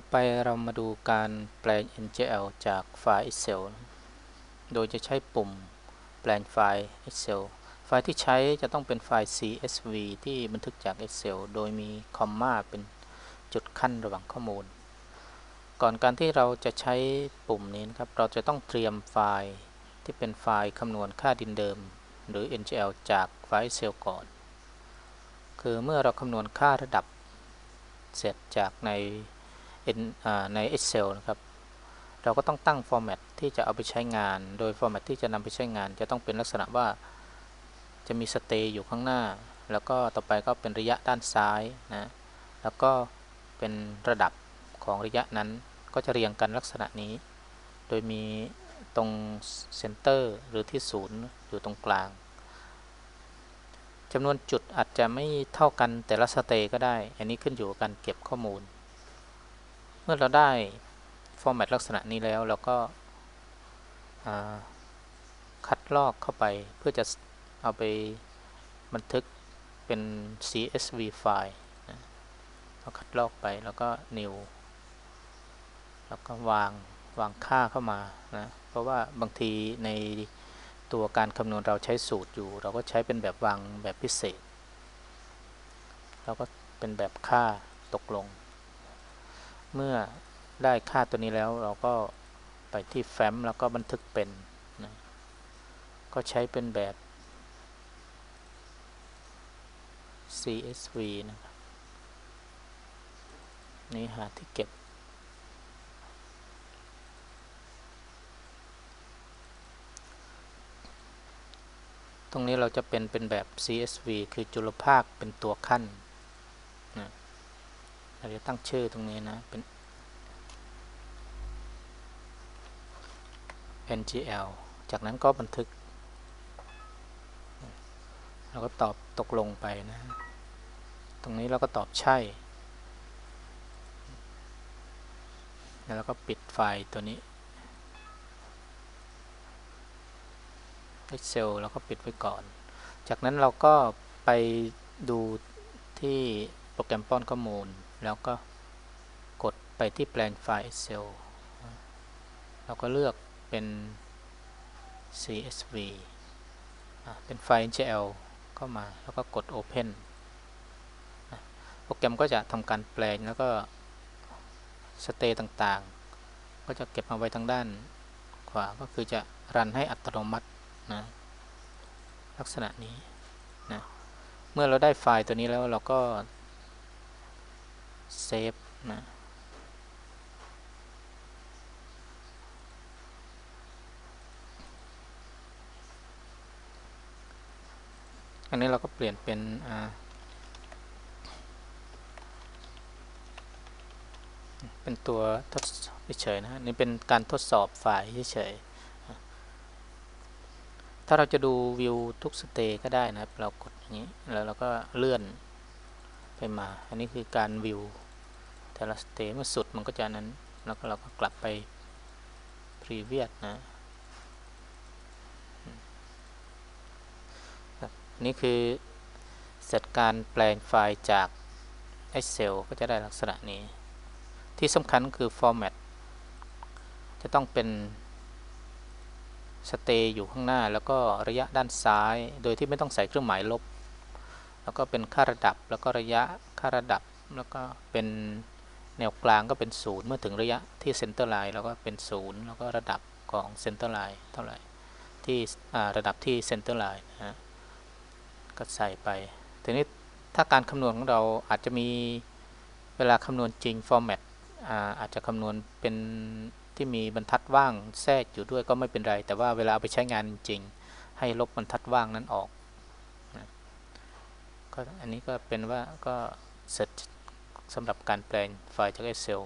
ต่อไปเรามาดูการแปลง MGL จากไฟล์ Excel โดยจะใช้ปุ่มแปลงไฟล์ Excel ไฟล์ที่ใช้จะต้องเป็นไฟล์ CSV ที่บันทึกจาก Excel โดยมีคอมมาเป็นจุดขั้นระหว่างข้อมูล ก่อนการที่เราจะใช้ปุ่มนี้นครับ เราจะต้องเตรียมไฟล์ที่เป็นไฟล์คำนวณค่าดินเดิม หรือ MGL จากไฟล์ Excel ก่อน คือเมื่อเราคำนวณค่าระดับเสร็จจากใน ใน Excel นะครับ เราก็ต้องตั้งฟอร์แมตที่จะเอาไปใช้งาน โดยฟอร์แมตที่จะนำไปใช้งาน จะต้องเป็นลักษณะว่าจะมีสเตย์อยู่ข้างหน้า แล้วก็ต่อไปก็เป็นระยะด้านซ้ายนะแล้วก็เป็นระดับของระยะนั้นก็จะเรียงกันลักษณะนี้ โดยมีตรงเซนเตอร์หรือที่ศูนย์อยู่ตรงกลางจำนวนจุดอาจจะไม่เท่ากันแต่ละสเตย์ก็ได้ อันนี้ขึ้นอยู่กับการเก็บข้อมูล มื่อเราได้ฟอร์แมตลักษณะนี้แล้วเราก็คัดลอกเข้าไปเพื่อจะเอาไปบันทึกเป็น CSV ไฟล์เราคัดลอกไปแล้วก็ new แล้วก็วางวางค่าเข้ามานะเพราะว่าบางทีในตัวการคำนวณเราใช้สูตรอยู่ เราก็ใช้เป็นแบบวางแบบพิเศษ เราก็เป็นแบบค่าตกลง เมื่อได้ค่าตัวนี้แล้วเราก็ไปที่แฟ้มแล้วก็บันทึกเป็นนะก็ใช้เป็นแบบ CSV นะครับ นี่หาที่เก็บ ตรงนี้เราจะเป็นเป็นแบบ CSV คือจุลภาคเป็นตัวขั้น เราจะตั้งชื่อตรงนี้นะ เป็น ngl จากนั้นก็บันทึก เราก็ตอบตกลงไปนะ ตรงนี้เราก็ตอบใช่ แล้วก็ปิดไฟล์ตัวนี้ Excel แล้วก็ปิดไว้ก่อน จากนั้นเราก็ไปดูที่โปรแกรมป้อนข้อมูล แล้วก็กดไปที่แปลงไฟล์ Excel เราก็เลือกเป็น CSV เป็นไฟล์ GL เข้ามาแล้วก็กด Open โปรแกรมก็จะทำการแปลงแล้วก็สเตย์ต่างๆ ก็จะเก็บมาไว้ทางด้านขวาก็คือจะรันให้อัตโนมัตินะลักษณะนี้นะเมื่อเราได้ไฟล์ตัวนี้แล้วเราก็ เซฟนะอันนี้เราก็เปลี่ยนเป็นเป็นตัวทดสอบเฉยนะนี่เป็นการทดสอบฝ่ายเฉยถ้าเราจะดูวิวทุกสเตย์ก็ได้นะครับ เรากดอย่างนี้ แล้วเราก็เลื่อน ไปมา อันนี้คือการวิวแต่ละสเตจเมื่อสุดมันก็จะนั้น แล้วก็เราก็กลับไป previous นะนี่คือเสร็จการแปลงไฟล์จาก Excel ก็จะได้ลักษณะนี้ ที่สำคัญคือ format จะต้องเป็นสเตย์อยู่ข้างหน้าแล้วก็ระยะด้านซ้าย โดยที่ไม่ต้องใส่เครื่องหมายลบ แล้วก็เป็นค่าระดับแล้วก็ระยะค่าระดับแล้วก็เป็นแนวกลางก็เป็นศูนย์เมื่อถึงระยะที่เซนเตอร์ไลน์เราก็เป็นศูนย์แล้วก็ระดับของเซนเตอร์ไลน์เท่าไหร่ที่ระดับที่เซนเตอร์ไลน์นะก็ใส่ไปทีนี้ถ้าการคำนวณของเราอาจจะมีเวลาคำนวณจริงฟอร์แมตอาจจะคำนวณเป็นที่มีบรรทัดว่างแทรกอยู่ด้วยก็ไม่เป็นไร แต่ว่าเวลาเอาไปใช้งานจริง ให้ลบบรรทัดว่างนั้นออก ก็อันนี้ก็เป็นว่าก็เสร็จสำหรับการแปลงไฟล์จาก Excel